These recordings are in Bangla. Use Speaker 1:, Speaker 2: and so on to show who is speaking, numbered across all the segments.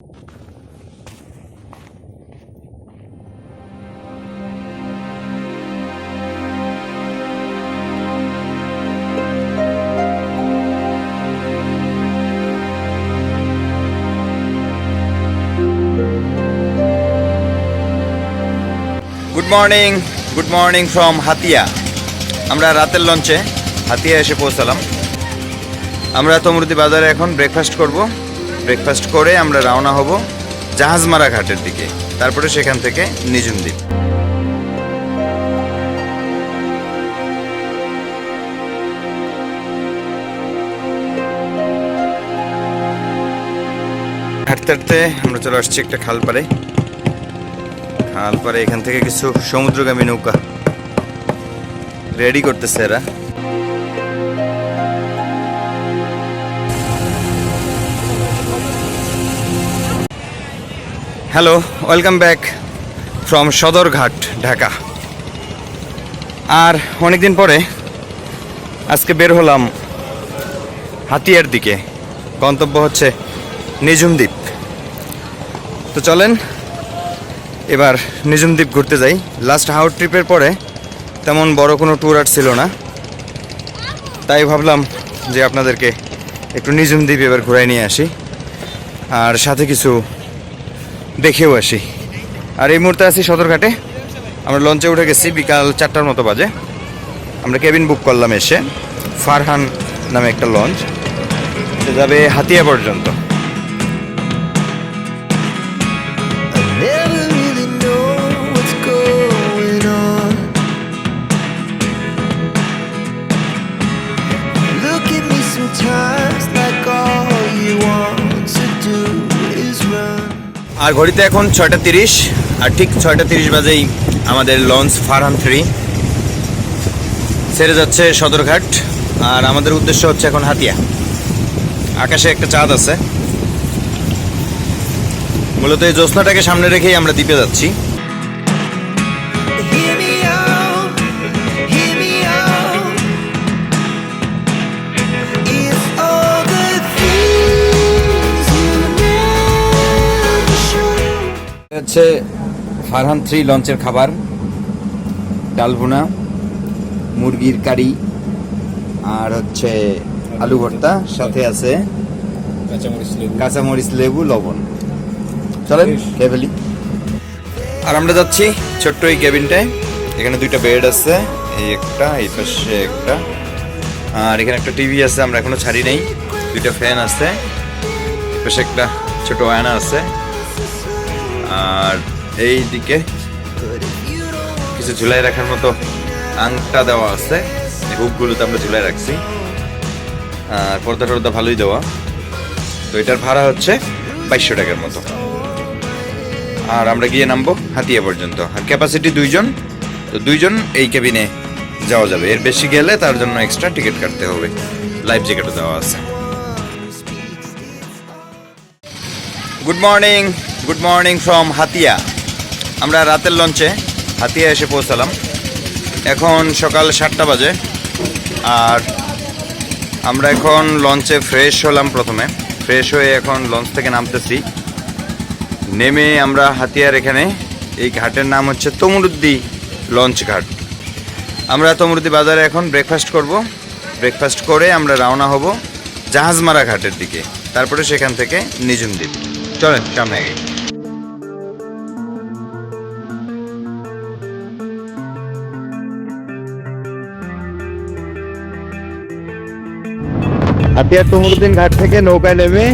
Speaker 1: Good morning good morning from Hatiya আমরা রাতের লঞ্চে হাতিয়া এসে পৌঁছালাম। আমরা তমরুদি বাজারে এখন ব্রেকফাস্ট করব। ব্রেকফাস্ট করে আমরা রওনা হব জাহাজমারা ঘাটের দিকে। তারপরে সেখান থেকে নিজুম দ্বীপ। হাঁটতে হাঁটতে আমরা চলে আসছি একটা খাল পাড়ে খাল পারে এখান থেকে কিছু সমুদ্রগামী নৌকা। রেডি করতেছে এরা। Hello welcome back from Sadarghat Dhaka আর অনেকদিন পরে আজকে বের হলাম হাতিয়ার দিকে। গন্তব্য হচ্ছে নিজুম দ্বীপ তো চলেন, এবার নিজুম দ্বীপ ঘুরতে যাই। লাস্ট হাউট ট্রিপের পরে তেমন বড় কোনো ট্যুর আর ছিল না। তাই ভাবলাম যে আপনাদেরকে একটু নিজুম দ্বীপ এবার ঘুরাই নিয়ে আসি। আর সাথে কিছু দেখেও আসি। আর এই মুহূর্তে আছি সদরঘাটে। আমরা লঞ্চে উঠে গেছি, বিকাল চারটার মতো বাজে। আমরা কেবিন বুক করলাম এসে। ফারহান নামে একটা লঞ্চ যাবে হাতিয়া পর্যন্ত। আর ঘড়িতে এখন ছয়টা তিরিশ, আর ঠিক ছয়টা তিরিশ বাজেই আমাদের লঞ্চ ফারহান থ্রি সেরে যাচ্ছে সদরঘাট, আর আমাদের উদ্দেশ্য হচ্ছে এখন হাতিয়া। আকাশে একটা চাঁদ আছে। মূলত এই জ্যোৎস্নাটাকে সামনে রেখেই আমরা দ্বীপে যাচ্ছি। হচ্ছে ফারহান থ্রি লঞ্চের খাবার ডাল ভুনা মুরগির কারি আর হচ্ছে আলু ভর্তা সাথে আছে কাঁচামরিচ লেবু। লবণ। চলেন খেয়ে ফেলি। আর আমরা যাচ্ছি ছোট্ট এই কেবিনটায়। এখানে দুইটা বেড আছে এই একটা এই পাশে একটা। আর এখানে একটা টিভি আছে আমরা এখনও ছাড়ি নেই। দুইটা ফ্যান আছে এই পাশে একটা ছোট আয়না আছে। আর এই দিকে কিছু ঝুলাই রাখার মতো আংটা দেওয়া আছে। হুকগুলোতে আমরা ঝুলাই রাখছি। আর পর্দা টর্দা ভালোই দেওয়া। তো এটার ভাড়া হচ্ছে বাইশশো টাকার মতো। আর আমরা গিয়ে নামবো হাতিয়া পর্যন্ত। আর ক্যাপাসিটি দুইজন। তো দুইজন এই কেবিনে যাওয়া যাবে। এর বেশি গেলে তার জন্য এক্সট্রা টিকিট কাটতে হবে। লাইফ জ্যাকেটও দেওয়া আছে। Good morning good morning from Hatiya. আমরা রাতের লঞ্চে হাতিয়া এসে পৌঁছালাম। এখন সকাল সাতটা বাজে। আর আমরা এখন লঞ্চে ফ্রেশ হলাম প্রথমে। ফ্রেশ হয়ে এখন লঞ্চ থেকে নামতেছি। নেমে আমরা হাতিয়ার এখানে। এই ঘাটের নাম হচ্ছে তমরুদ্দি লঞ্চ ঘাট। আমরা তমরুদ্দি বাজারে এখন ব্রেকফাস্ট করব। ব্রেকফাস্ট করে আমরা রওনা হব জাহাজমারা ঘাটের দিকে। তারপরে সেখান থেকে নিজুম দ্বীপ। চলেন সামনে আগে হাতিয়ার তমরুদ্দিন ঘাট থেকে নৌকায় নেমে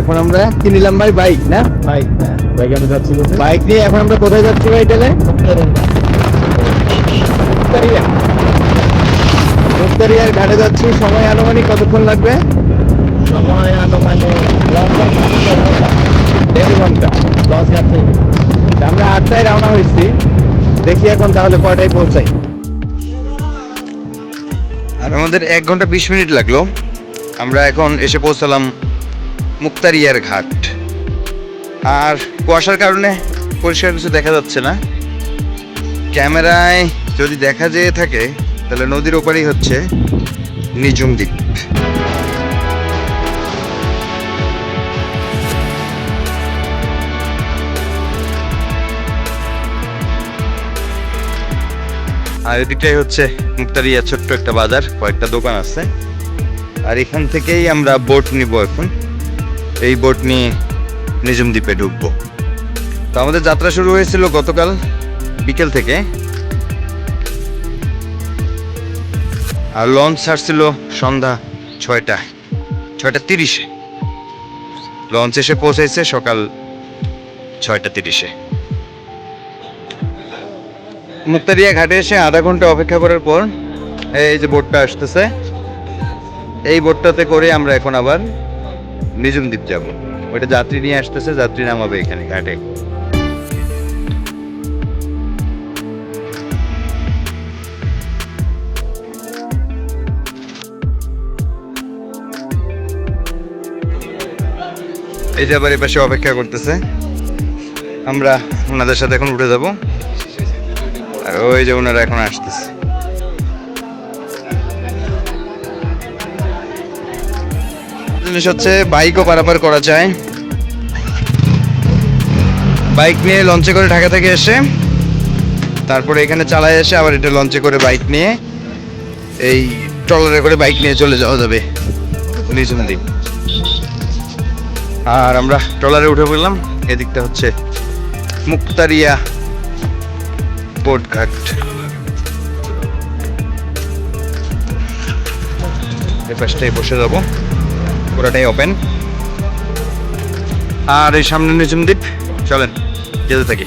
Speaker 1: এখন আমরা কি নিলাম ভাই? বাইক না?
Speaker 2: বাইক হ্যাঁ। বাইকে আমি যাচ্ছি
Speaker 1: বাইক নিয়ে এখন আমরা কোথায় যাচ্ছি ভাই তাহলে? মুক্তারিয়ার ঘাটে যাচ্ছি। সময় আনুমানিক কতক্ষণ লাগবে?
Speaker 2: সময় আনুমানিক
Speaker 1: দেড় ঘণ্টা।
Speaker 2: দশ ঘাট থেকে
Speaker 1: আমরা আটটায় রওনা হয়েছি। দেখি এখন তাহলে কয়টায় পৌঁছাই। আর আমাদের এক ঘণ্টা বিশ মিনিট লাগল। আমরা এখন এসে পৌঁছালাম মুক্তারিয়ার ঘাট। আর কুয়াশার কারণে পরিষ্কার কিছু দেখা যাচ্ছে না। ক্যামেরায় যদি দেখা যেয়ে থাকে, তাহলে নদীর ওপারেই হচ্ছে নিজুম দ্বীপ। আর এদিকটাই হচ্ছে মুক্তারিয়া ছোট্ট একটা বাজার, কয়েকটা দোকান আছে। আর এখান থেকেই আমরা বোট নিব এখন। এই বোট নিয়ে নিজুম দ্বীপে ঢুকবো। তো আমাদের যাত্রা শুরু হয়েছিল গতকাল বিকেল থেকে। আর লঞ্চ ছাড়ছিল সন্ধ্যা ছয়টা ছয়টা তিরিশে। লঞ্চ এসে পৌঁছেছে সকাল ছয়টা তিরিশে। মুক্তারিয়া ঘাটে এসে আধা ঘণ্টা অপেক্ষা করার পর এই যে বোটটা আসতেছে এই বোটটাতে করে আমরা এখন আবার নিজুম দ্বীপ যাব। ওইটা যাত্রী নিয়ে আসতেছে, যাত্রী নামাবে এখানে, ঘাটে। এই যে আবার পাশে অপেক্ষা করতেছে। আমরা ওনাদের সাথে এখন উঠে যাব। আর ওই যে ওনারা এখন আসতেছে। জিনিস হচ্ছে বাইকও পারাপার করা যায়। বাইক নিয়ে লঞ্চে করে ঢাকা থেকে এসে, তারপরে এখানে চালায় এসে আবার এটা লঞ্চে করে বাইক নিয়ে, এই ট্রলারে করে বাইক নিয়ে চলে যাওয়া যাবে। আর আমরা ট্রলারে উঠে পড়লাম, এদিকটা হচ্ছে মুক্তারিয়া বোট ঘাট এই পাশটাই বসে যাব। পুরাটাই ওপেন আর এই সামনে নিচুম দ্বীপ চলেন যেতে থাকি।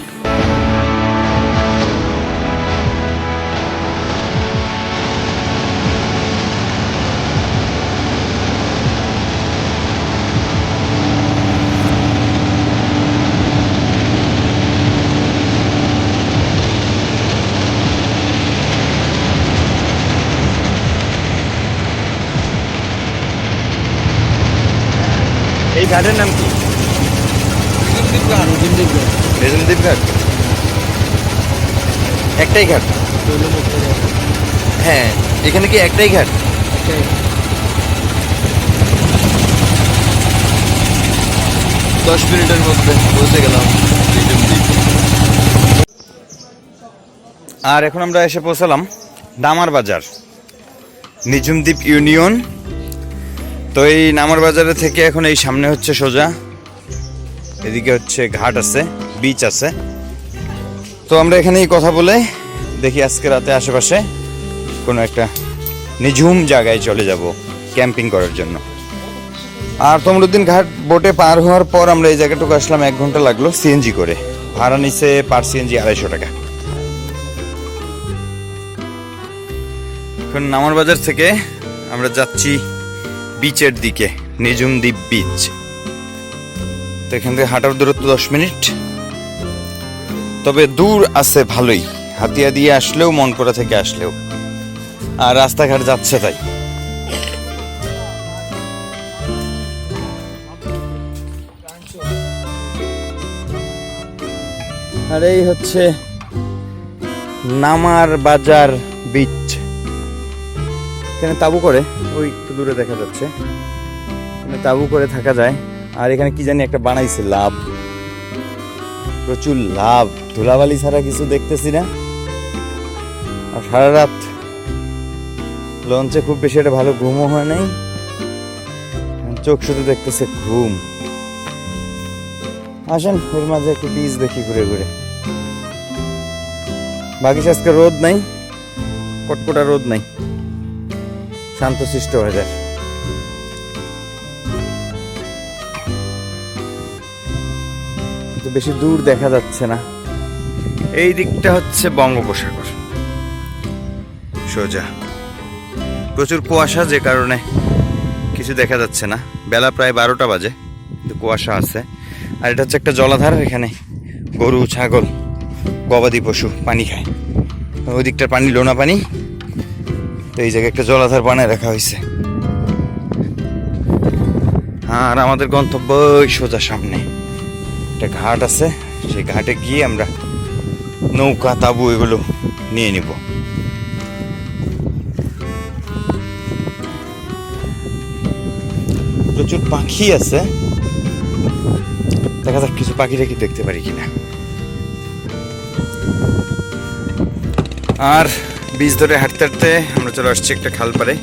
Speaker 1: ঘাটের নাম কি? নিঝুম দ্বীপ ঘাট একটাই ঘাট? হ্যাঁ এখানে কি একটাই ঘাট? দশ মিনিটের মধ্যে পৌঁছে গেলাম আর এখন আমরা এসে পৌঁছালাম দামার বাজার নিঝুম দ্বীপ ইউনিয়ন তো এই নামার বাজারে থেকে এখন এই সামনে হচ্ছে সোজা। এদিকে হচ্ছে ঘাট আছে বিচ আছে। তো আমরা এখানেই কথা বলে দেখি আজকে রাতে আশেপাশে কোনো একটা নিঝুম জায়গায় চলে যাব ক্যাম্পিং করার জন্য। আর তমরুদ্দিন ঘাট বোটে পার হওয়ার পর আমরা এই জায়গাটুকু আসলাম, এক ঘণ্টা লাগল সিএনজি করে। ভাড়া নিছে পার সিএনজি আড়াইশো টাকা। এখন নামার বাজার থেকে আমরা যাচ্ছি বিচের দিকে নিজুম দ্বীপ বিচ তো এখান থেকে হাঁটার দূরত্ব দশ মিনিট। তবে দূর আছে ভালোই, হাতিয়া দিয়ে আসলেও মনকরা থেকে আসলেও। আর রাস্তাঘাট যাচ্ছে তাই। আর এই হচ্ছে নামার বাজার বিচ এখানে তাবু করে, ওই একটু দূরে দেখা যাচ্ছে। এখানে তাবু করে থাকা যায়। আর এখানে কি জানি একটা বানাইছে লাভ। প্রচুর লাভ। ধুলাবালি ছাড়া কিছু দেখতেছি না। আর সারা রাত লঞ্চে খুব বেশি একটা ভালো ঘুমও হয় নাই। চোখ শুধু দেখতেছে ঘুম। আসেন, এর মাঝে একটু বীজ দেখি ঘুরে ঘুরে। বাগিস আজকে রোদ নাই, কটকটা রোদ নাই। শান্তশিষ্ট ওয়েদার কিন্তু বেশি দূর দেখা যাচ্ছে না। এই দিকটা হচ্ছে বঙ্গোপসাগর। সোজা। প্রচুর কুয়াশা যে কারণে কিছু দেখা যাচ্ছে না। বেলা প্রায় বারোটা বাজে, কিন্তু কুয়াশা আছে। আর এটা হচ্ছে একটা জলাধার, এখানে গরু, ছাগল, গবাদি পশু পানি খায়। ওই দিকটার পানি, লোনা পানি তো এই জায়গায় একটা জলাধার বানায় রাখা হয়েছে। আর আমাদের গন্তব্য সোজা সামনে। একটা ঘাট আছে, সেই ঘাটে গিয়ে আমরা নৌকা, তাবু এগুলো নিয়ে নিব। প্রচুর পাখি আছে। দেখা যাক কিছু পাখি রেখে দেখতে পারি কিনা। আর বীজ ধরে হাঁটতে হাঁটতে আমরা চলে আসছি একটা খাল পারে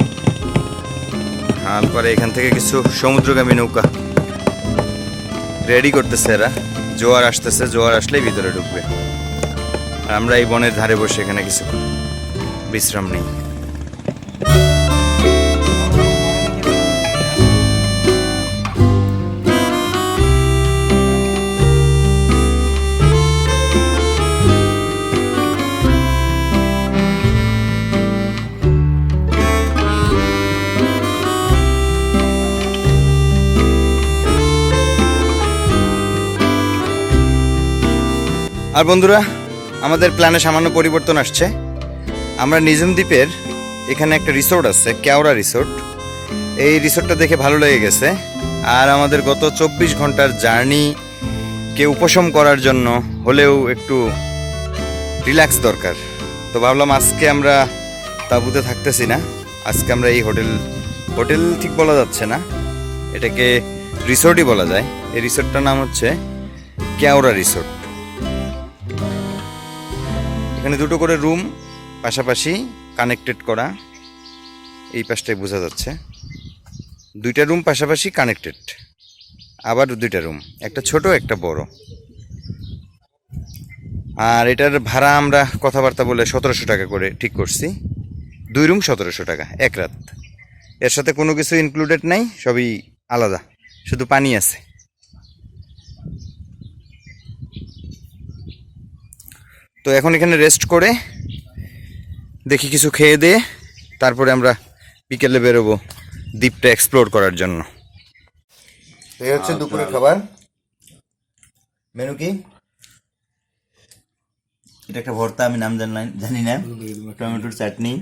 Speaker 1: খাল পারে এখান থেকে কিছু সমুদ্রগামী নৌকা। রেডি করতেছে এরা। জোয়ার আসতেছে, জোয়ার আসলেই ভিতরে ঢুকবে। আমরা এই বনের ধারে বসে এখানে কিছু বিশ্রাম নেই। আর বন্ধুরা, আমাদের প্ল্যানে সামান্য পরিবর্তন আসছে। আমরা নিজম দ্বীপের এখানে একটা রিসোর্ট আছে কেওড়া রিসোর্ট এই রিসোর্টটা দেখে ভালো লেগে গেছে। আর আমাদের গত চব্বিশ ঘণ্টার জার্নিকে উপশম করার জন্য হলেও একটু রিল্যাক্স দরকার। তো ভাবলাম আজকে আমরা তাঁবুতে থাকতেছি না। আজকে আমরা এই হোটেল হোটেল ঠিক বলা যাচ্ছে না। এটাকে রিসোর্টই বলা যায়। এই রিসোর্টটার নাম হচ্ছে কেওড়া রিসোর্ট এখানে দুটো করে রুম, পাশাপাশি কানেক্টেড করা। এই পাশটায় বোঝা যাচ্ছে। দুইটা রুম, পাশাপাশি কানেক্টেড। আবার দুইটা রুম, একটা ছোট, একটা বড়। আর এটার ভাড়া আমরা কথাবার্তা বলে সতেরোশো টাকা করে ঠিক করছি। দুই রুম সতেরোশো টাকা, এক রাত। এর সাথে কোনো কিছু ইনক্লুডেড নাই, সবই আলাদা। শুধু পানি আছে। তো এখন এখানে রেস্ট করে দেখি কিছু খেয়ে দিয়ে তারপরে আমরা বিকেলে বেরোবো দ্বীপটা এক্সপ্লোর করার জন্য। এই হচ্ছে দুপুরের খাবার। মেনু কি? এটা একটা ভর্তা আমি নাম জানি জানি না। টমেটোর চাটনি।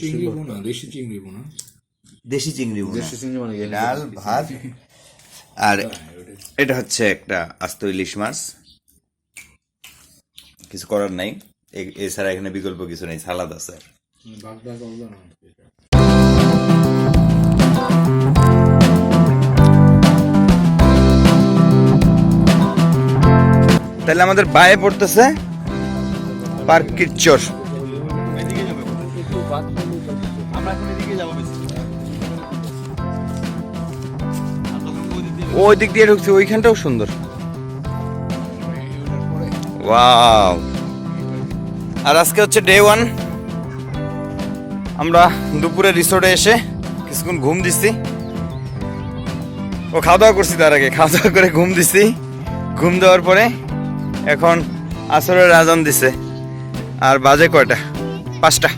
Speaker 3: চিংড়ি বোনা দেশি চিংড়ি বোনা।
Speaker 1: দেশি চিংড়ি ভুনা, ডাল ভাত। আর এটা হচ্ছে একটা আস্ত ইলিশ মাছ। কিছু করার নাই। এছাড়া এখানে বিকল্প কিছু নেই সালাদ আছে।
Speaker 3: বাগদা
Speaker 1: তাহলে আমাদের বায়ে পড়তেছে পার্ক কিচ্চর। ওই দিক দিয়ে ঢুকছি ওইখানটাও সুন্দর। ওয়াও আর আজকে হচ্ছে ডে ওয়ান আমরা দুপুরে রিসোর্টে এসে কিছুক্ষণ ঘুম দিছি ও খাওয়া দাওয়া করছি তার আগে, খাওয়া দাওয়া করে ঘুম দিছি ঘুম দেওয়ার পরে এখন আসরের আজান দিছে। আর বাজে কয়টা? পাঁচটা।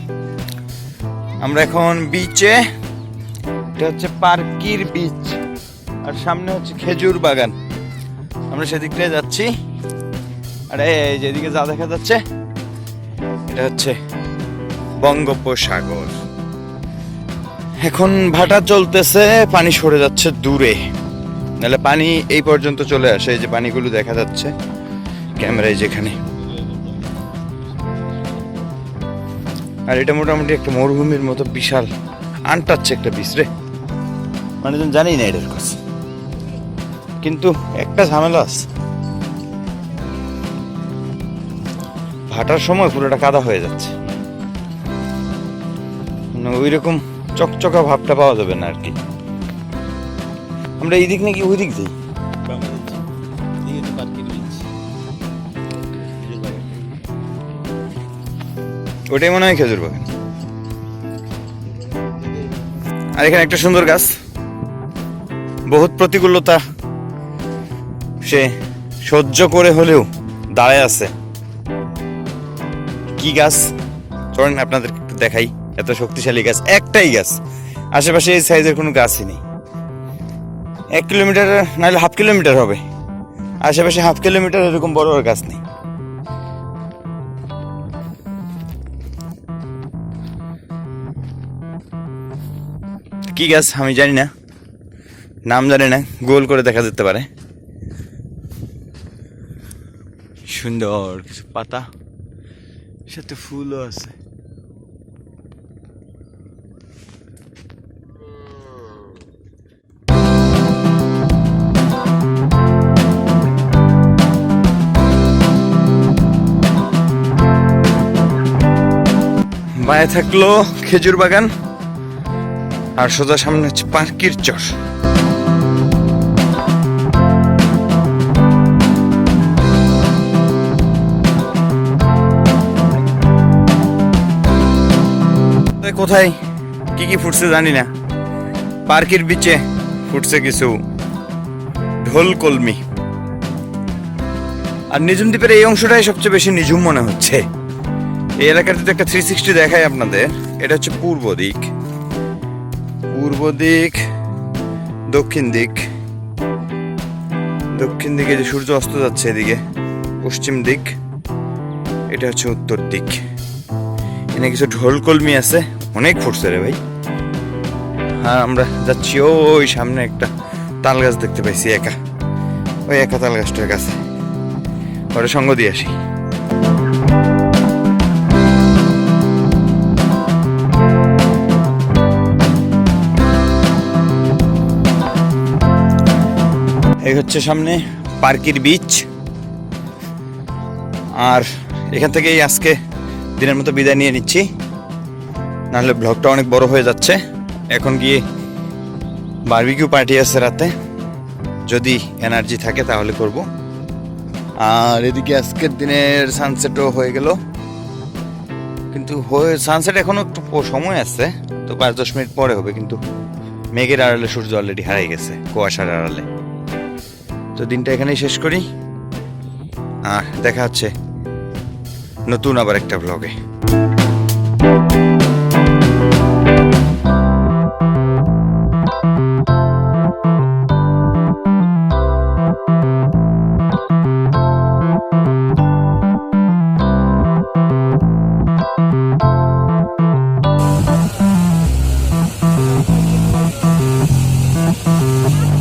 Speaker 1: আমরা এখন বিচে এটা হচ্ছে পার্কির বিচ আর সামনে হচ্ছে খেজুর বাগান। আমরা সেদিক দিয়ে যাচ্ছি। আর, এই যেদিকে যা দেখা যাচ্ছে, এটা হচ্ছে বঙ্গোপসাগর। এখন ভাটা চলতেছে, পানি সরে যাচ্ছে দূরে। নাহলে পানি এই পর্যন্ত চলে আসে, এই যে পানিগুলো দেখা যাচ্ছে, ক্যামেরায় যেখানে। আর এটা মোটামুটি একটা মরুভূমির মতো বিশাল আনটাচ্ছে একটা বিচ রে। মানে তুমি জানি না এটার কথা। কিন্তু একটা ঝামেলা আছে। ভাটার সময় পুরোটা কাদা হয়ে যাচ্ছে। মানে ওই রকম চকচকা ভাবটা পাওয়া যাবে না আর কি। আমরা এই দিক নাকি ওই দিক যাই? ওটাই মনে হয় খেজুর বাগান। আর এখানে একটা সুন্দর গাছ। বহুত প্রতিকূলতা সে সহ্য করে হলেও দাঁড়ায় আছে। কি গাছ? চলেন আপনাদের একটু দেখাই, এত শক্তিশালী গাছ, একটাই গাছ। আশেপাশে এই সাইজের কোনো গাছই নেই। এক কিলোমিটার, নাহলে হাফ কিলোমিটার হবে। আশেপাশে হাফ কিলোমিটার এরকম বড় বড় গাছ নেই। কি গাছ আমি জানি না। নাম জানি না, গোল করে দেখা যেতে পারে। সুন্দর কিছু পাতা। সাথে ফুলও আছে। বায়ে থাকল খেজুর বাগান আর সোজা সামনে হচ্ছে পার্কির চর। কোথায়? কি কি ফুটছে জানি না। পার্কের বিচে ফুটছে কিছু ঢোল কলমি। আর নিঝুম দ্বীপের এই অংশটাই সবচেয়ে বেশি নিঝুম মনে হচ্ছে। এই এলাকার যদি একটা থ্রি সিক্সটি দেখায় আপনাদের। এটা হচ্ছে পূর্ব দিক। পূর্ব দিক, দক্ষিণ দিক। দক্ষিণ দিকে যে সূর্য অস্ত যাচ্ছে এদিকে, পশ্চিম দিক, এটা হচ্ছে উত্তর দিক। এখানে কিছু ঢোল কলমি আছে। অনেক ফুটছে রে ভাই। হ্যাঁ আমরা যাচ্ছি ওই সামনে একটা তাল গাছ দেখতে পাইছি একা। ওই একা তাল গাছটার কাছে। ওটা সঙ্গ দিয়ে আসি। এই হচ্ছে সামনে পার্কির বিচ আর এখান থেকেই আজকে দিনের মতো বিদায় নিয়ে নিচ্ছি। নাহলে ব্লগটা অনেক বড় হয়ে যাচ্ছে। এখন গিয়ে বারবিকিউ পার্টি আছে রাতে। যদি এনার্জি থাকে তাহলে করব। আর এদিকে আজকের দিনের সানসেটও হয়ে গেল। কিন্তু হয়ে সানসেট এখনও একটু সময় আছে। তো পাঁচ দশ মিনিট পরে হবে, কিন্তু মেঘের আড়ালে সূর্য অলরেডি হারাই গেছে, কুয়াশার আড়ালে। তো দিনটা এখানেই শেষ করি। আর দেখা হচ্ছে নতুন আবার একটা ব্লগে